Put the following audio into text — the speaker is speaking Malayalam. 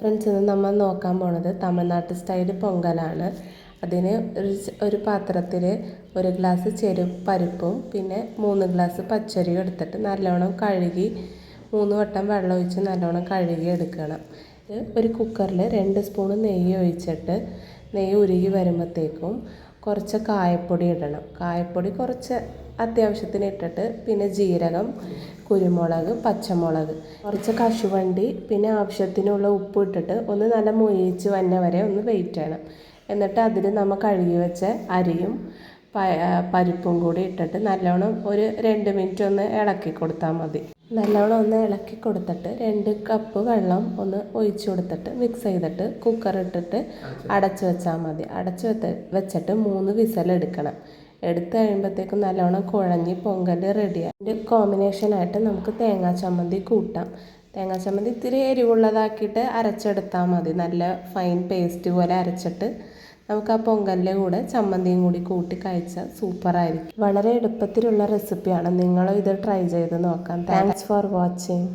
ഫ്രണ്ട്സ് ഇന്ന് നമ്മൾ നോക്കാൻ പോണത് തമിഴ്നാട്ട് സ്റ്റൈൽ പൊങ്കലാണ്. അതിന് ഒരു ഒരു പാത്രത്തിൽ ഒരു ഗ്ലാസ് ചെറു പരിപ്പും പിന്നെ മൂന്ന് ഗ്ലാസ് പച്ചരിയും എടുത്തിട്ട് നല്ലോണം കഴുകി മൂന്ന് വട്ടം വെള്ളം ഒഴിച്ച് നല്ലോണം കഴുകി എടുക്കണം. ഒരു കുക്കറിൽ രണ്ട് സ്പൂൺ നെയ്യ് ഒഴിച്ചിട്ട് നെയ്യ് ഉരുകി വരുമ്പോഴത്തേക്കും കുറച്ച് കായപ്പൊടി ഇടണം. കായപ്പൊടി കുറച്ച് അത്യാവശ്യത്തിന് ഇട്ടിട്ട് പിന്നെ ജീരകം കുരുമുളക് പച്ചമുളക്. കുറച്ച് കശുവണ്ടി പിന്നെ ആവശ്യത്തിനുള്ള ഉപ്പ് ഇട്ടിട്ട് ഒന്ന് നല്ല മൊയിച്ച് വന്ന വരെ ഒന്ന് വെയിറ്റ് ചെയ്യണം. എന്നിട്ട് അതിൽ നമ്മൾ കഴുകി വെച്ച അരിയും പരിപ്പും കൂടി ഇട്ടിട്ട് നല്ലോണം ഒരു രണ്ട് മിനിറ്റ് ഒന്ന് ഇളക്കി കൊടുത്താൽ മതി. നല്ലോണം ഒന്ന് ഇളക്കി കൊടുത്തിട്ട് രണ്ട് കപ്പ് വെള്ളം ഒന്ന് ഒഴിച്ചു കൊടുത്തിട്ട് മിക്സ് ചെയ്തിട്ട് കുക്കർ ഇട്ടിട്ട് അടച്ചു വെച്ചാൽ മതി. അടച്ചു വെച്ചിട്ട് മൂന്ന് വിസലെടുക്കണം എടുത്ത് കഴിയുമ്പോഴത്തേക്കും നല്ലോണം കുഴഞ്ഞ് പൊങ്കൽ റെഡിയായി ഇതിന്റെ കോമ്പിനേഷനായിട്ട് നമുക്ക് തേങ്ങാ ചമ്മന്തി കൂട്ടാം. തേങ്ങാ ചമ്മന്തി ഇത്തിരി എരിവുള്ളതാക്കിയിട്ട് അരച്ചെടുത്താൽ മതി. നല്ല ഫൈൻ പേസ്റ്റ് പോലെ അരച്ചിട്ട് നമുക്ക് ആ പൊങ്കലിന്റെ കൂടെ ചമ്മന്തിയും കൂടി കൂട്ടി കഴിച്ചാൽ സൂപ്പറായിരിക്കും വളരെ എളുപ്പത്തിലുള്ള റെസിപ്പിയാണ് നിങ്ങളും ഇത് ട്രൈ ചെയ്ത് നോക്കാം. Thanks for watching